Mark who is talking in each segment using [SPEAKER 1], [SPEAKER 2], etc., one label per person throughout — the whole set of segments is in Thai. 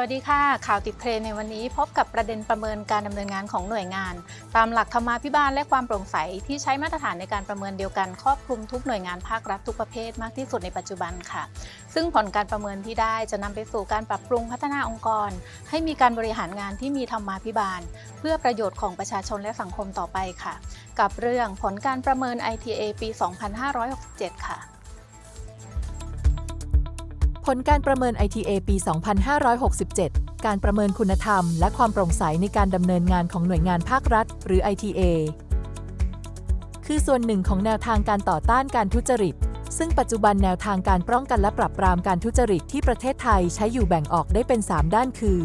[SPEAKER 1] วัสดีค่ะ ข่าวติดเทรนในวันนี้พบกับประเด็นประเมินการดำเนินงานของหน่วยงาน ตามหลักธรรมาภิบาลและความโปร่งใสที่ใช้มาตรฐานในการประเมินเดียวกันครอบคลุมทุกหน่วยงานภาครัฐทุกประเภทมากที่สุดในปัจจุบันค่ะ ซึ่งผลการประเมินที่ได้จะนำไปสู่การปรับปรุงพัฒนาองค์กร ให้มีการบริหารงานที่มีธรรมาภิบาล เพื่อประโยชน์ของประชาชนและสังคมต่อไปค่ะ กับเรื่องผลการประเมิน ITA ปี 2567 ค่ะ
[SPEAKER 2] ลการประเมิน ITA ปี 2567 การประเมินคุณธรรม และความโปร่งใสในการดำเนินงานของหน่วยงานภาครัฐ หรือ ITA คือส่วนหนึ่งของแนวทางการต่อต้านการทุจริต ซึ่งปัจจุบันแนวทางการป้องกันและปราบปรามการทุจริตที่ประเทศไทยใช้อยู่แบ่งออกได้เป็น 3 ด้านคือ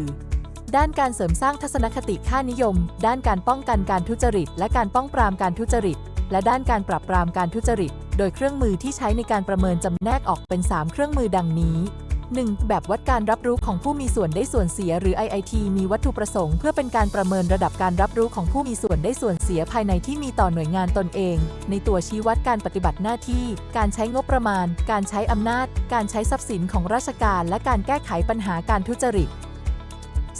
[SPEAKER 2] ด้านการเสริมสร้างทัศนคติค่านิยม ด้านการป้องกันการทุจริต และการป้องปรามการทุจริต และด้านการปราบปรามการทุจริต โดยเครื่องมือที่ใช้ในการประเมินจำแนกออกเป็น 3 เครื่องมือดังนี้ 1. แบบวัดการรับรู้ของผู้มีส่วนได้ส่วนเสีย หรือ IIT มีวัตถุประสงค์เพื่อเป็นการประเมินระดับการรับรู้ของผู้มีส่วนได้ส่วนเสียภายในที่มีต่อหน่วยงานตนเอง ในตัวชี้วัดการปฏิบัติหน้าที่ การใช้งบประมาณ การใช้อำนาจ การใช้ทรัพย์สินของราชการ และการแก้ไขปัญหาการทุจริต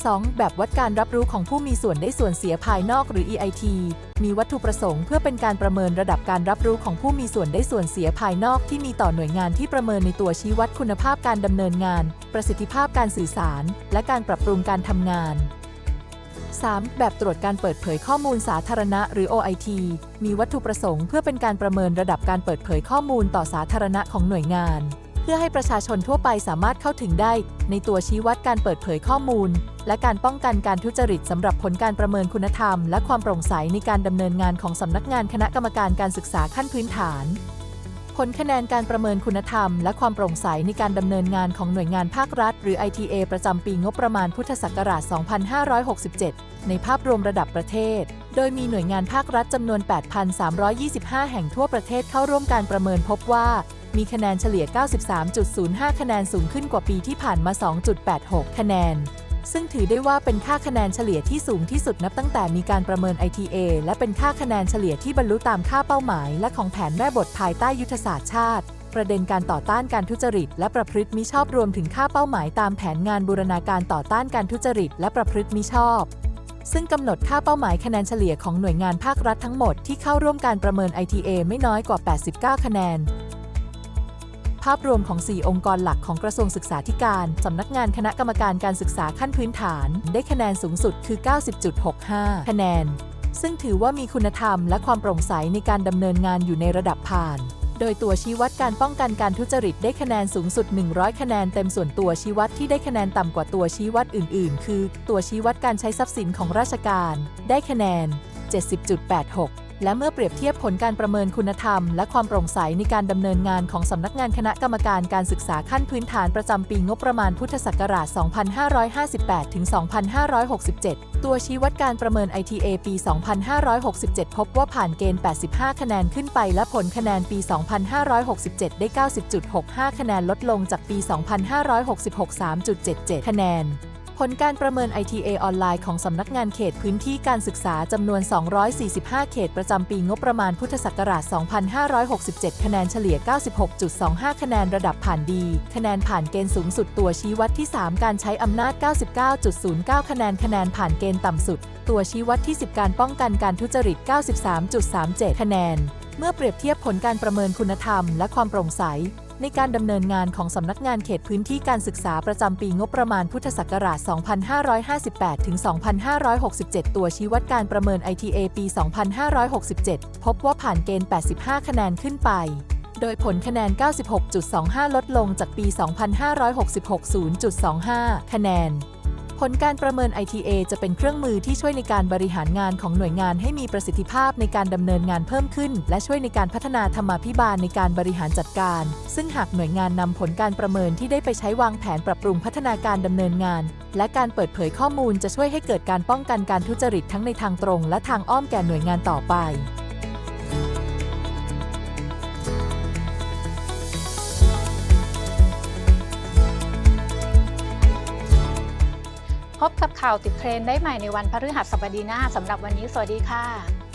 [SPEAKER 2] 2. แบบวัดการรับรู้ของผู้มีส่วนได้ส่วนเสียภายนอกหรือ EIT มีวัตถุประสงค์เพื่อเป็นการประเมินระดับการรับรู้ของผู้มีส่วนได้ส่วนเสียภายนอกที่มีต่อหน่วยงานที่ประเมินในตัวชี้วัดคุณภาพการดำเนินงาน ประสิทธิภาพการสื่อสาร และการปรับปรุงการทำงาน 3. แบบตรวจการเปิดเผยข้อมูลสาธารณะหรือ OIT มีวัตถุประสงค์เพื่อเป็นการประเมินระดับการเปิดเผยข้อมูลต่อสาธารณะของหน่วยงาน พื่อให้ประชาชนทั่วไปสามารถเข้าถึงได้ ในตัวชี้วัดการเปิดเผยข้อมูล และการป้องกันการทุจริตสำหรับผลการประเมินคุณธรรม และความโปร่งใสในการดำเนินงานของสำนักงานคณะกรรมการการศึกษาขั้นพื้นฐาน ผลคะแนนการประเมินคุณธรรม และความโปร่งใสในการดำเนินงานของหน่วยงานภาครัฐ หรือ ITA ประจำปีงบประมาณพุทธศักราช 2567 ในภาพรวมระดับประเทศ โดยมีหน่วยงานภาครัฐจำนวน 8,325 แห่งทั่วประเทศเข้าร่วมการประเมินพบว่า มีคะแนนเฉลี่ย 93.05 คะแนนสูงขึ้นกว่าปีที่ผ่านมา 2.86 คะแนน ซึ่งถือได้ว่าเป็นค่าคะแนนเฉลี่ยที่สูงที่สุดนับตั้งแต่มีการประเมิน ITA และเป็นค่าคะแนนเฉลี่ยที่บรรลุตามค่าเป้าหมาย และของแผนแม่บทภายใต้ยุทธศาสตร์ชาติประเด็นการต่อต้านการทุจริต และประพฤติมิชอบรวมถึงค่าเป้าหมายตามแผนงานบูรณาการต่อต้านการทุจริต และประพฤติมิชอบ ซึ่งกำหนดค่าเป้าหมายคะแนนเฉลี่ยของหน่วยงานภาครัฐทั้งหมดที่เข้าร่วมการประเมิน ITA ไม่น้อยกว่า 89 คะแนน ภาพรวมของ 4 องค์กรหลักของกระทรวงศึกษาธิการ สำนักงานคณะกรรมการการศึกษาขั้นพื้นฐาน ได้คะแนนสูงสุดคือ 90.65 คะแนน ซึ่งถือว่ามีคุณธรรมและความโปร่งใสในการดำเนินงานอยู่ในระดับผ่าน โดยตัวชี้วัดการป้องกันการทุจริตได้คะแนนสูงสุด 100 คะแนนเต็มส่วนตัวชี้วัดที่ได้คะแนนต่ำกว่าตัวชี้วัดอื่น ๆ คือ ตัวชี้วัดการใช้ทรัพย์สินของราชการ ได้คะแนน 70.86 และเมื่อเปรียบเทียบผลการประเมินคุณธรรม และความโปร่งใสในการดำเนินงานของสำนักงานคณะกรรมการการศึกษาขั้นพื้นฐานประจำปีงบประมาณพุทธศักราช 2558 ถึง 2567 ตัวชี้วัดการประเมิน ITA ปี 2567 พบว่าผ่านเกณฑ์ 85 คะแนนขึ้นไป และผลคะแนนปี 2567 ได้ 90.65 คะแนนลดลงจากปี 2566 3.77 คะแนน ผลการประเมิน ITA ออนไลน์ของสำนักงานเขตพื้นที่การศึกษาจำนวน 245 เขตประจำปีงบประมาณพุทธศักราช 2567 คะแนนเฉลี่ย 96.25 คะแนนระดับผ่านดี คะแนนผ่านเกณฑ์สูงสุดตัวชี้วัดที่ 3 การใช้อำนาจ 99.09 คะแนนคะแนนผ่านเกณฑ์ต่ำสุด ตัวชี้วัดที่ 10 การป้องกันการทุจริต 93.37 คะแนน เมื่อเปรียบเทียบผลการประเมินคุณธรรม และความโปร่งใส ในการดำเนินงานของสำนักงานเขตพื้นที่การศึกษาประจำปีงบประมาณพุทธศักราช 2558 ถึง 2567 ตัวชี้วัดการประเมิน ITA ปี 2567 พบว่าผ่านเกณฑ์ 85 คะแนนขึ้นไป โดยผลคะแนน 96.25 ลดลงจากปี 2566 0.25 คะแนน ผลการประเมิน ITA จะเป็นเครื่องมือที่ช่วยในการบริหารงานของหน่วยงานให้มีประสิทธิภาพในการดำเนินงานเพิ่มขึ้น และช่วยในการพัฒนาธรรมาภิบาลในการบริหารจัดการ ซึ่งหากหน่วยงานนำผลการประเมินที่ได้ไปใช้วางแผนปรับปรุงพัฒนาการดำเนินงาน และการเปิดเผยข้อมูลจะช่วยให้เกิดการป้องกันการทุจริตทั้งในทางตรง และทางอ้อมแก่หน่วยงานต่อไป
[SPEAKER 1] พบกับข่าวติดเทรนได้ใหม่ในวันพฤหัสบดีหน้าสำหรับวันนี้สวัสดีค่ะ